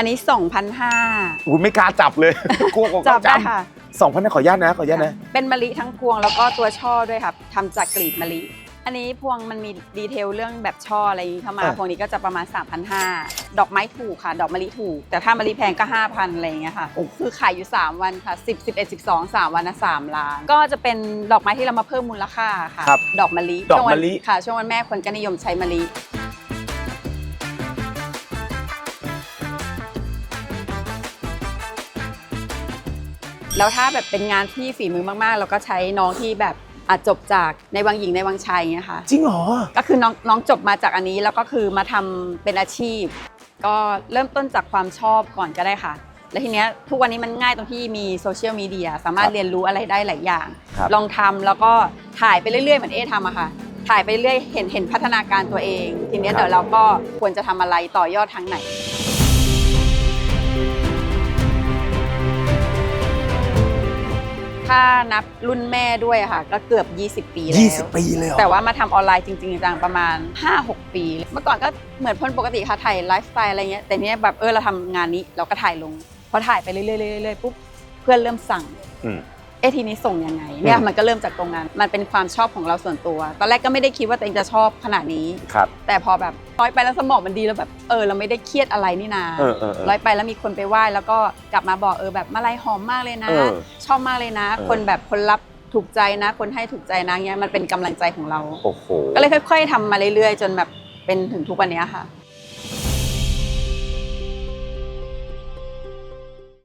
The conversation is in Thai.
อันนี้ 2,500 อุ้ยไม่กล้าจับเลย กลัวกลัวจับได้ค่ะ สองพันนะขออนุญาตนะขออนุญาตนะเป็นมะลิทั้งพวงแล้วก็ตัวช่อด้วยครับทำจากกลีบมะลิ อันนี้พวงมันมีดีเทลเรื่องแบบช่ออะไรอย่างนี้เข้ามาอะพวงนี้ก็จะประมาณ 3,500 ดอกไม้ถูกค่ะ ดอกมะลิถูก แต่ถ้ามะลิแพงก็ 5,000 อะไรอย่างเงี้ยค่ะ คือขายอยู่ 3 วันค่ะ 10 11 12 3 วันนะ3ล้าน ก็จะเป็นดอกไม้ที่เรามาเพิ่มมูลค่าค่ะครับดอกมะลิดอกมะลิ ช่วงวันค่ะ ช่วงวันแม่คนก็นิยมใช้มะลิ แล้วถ้าแบบเป็นงานที่ฝีมือมากๆ เราก็ใช้น้องที่แบบอาจจบจากในวังหญิงในวังชายอย่างเงี้ยค่ะ จริงเหรอ ก็คือน้องน้องจบมาจากอันนี้แล้วก็คือมาทำเป็นอาชีพ ก็เริ่มต้นจากความชอบก่อนก็ได้ค่ะ แล้วทีเนี้ยทุกวันนี้มันง่ายตรงที่มีโซเชียลมีเดียสามารถครับเรียนรู้อะไรได้หลายอย่าง ครับ ลองทำแล้วก็ถ่ายไปเรื่อยๆเหมือนเอ๊ทำอะค่ะ ถ่ายไปเรื่อยเห็นเห็นพัฒนาการตัวเอง ทีเนี้ยเดี๋ยวเราก็ควรจะทำอะไรต่อยอดทางไหน ถ้านับรุ่นแม่ด้วยอะค่ะก็เกือบ 20 ปีแล้ว 20 ปีเลยเหรอแต่ว่ามาทำออนไลน์จริงๆจังๆประมาณ 5-6 ปี เมื่อก่อนก็เหมือนคนปกติค่ะถ่ายไลฟ์สไตล์อะไรเงี้ยแต่เนี้ยแบบเออเราทำงานนี้เราก็ถ่ายลงพอถ่ายไปเรื่อยๆเรื่อยๆปุ๊บเพื่อนเริ่มสั่ง อืม เอะทีนี้ส่งยังไงเนี่ยอืมมันก็เริ่มจากตรงนั้น มันเป็นความชอบของเราส่วนตัว ตอนแรกก็ไม่ได้คิดว่าตัวเองจะชอบขนาดนี้ ครับ แต่พอแบบร้อยไปแล้วสมองมันดีแล้วแบบเออเราไม่ได้เครียดอะไรนี่นาเออเออเออร้อยไปแล้วมีคนไปไหว้แล้วก็กลับมาบอกเออแบบมาลายหอมมากเลยนะ เออชอบมากเลยนะ เออ คนแบบคนรับถูกใจนะ คนให้ถูกใจนะเงี้ยมันเป็นกำลังใจของเรา โอ้โหก็เลยค่อย ๆทำมาเรื่อยๆ จนแบบเป็นถึงทุกวันเนี้ยค่ะ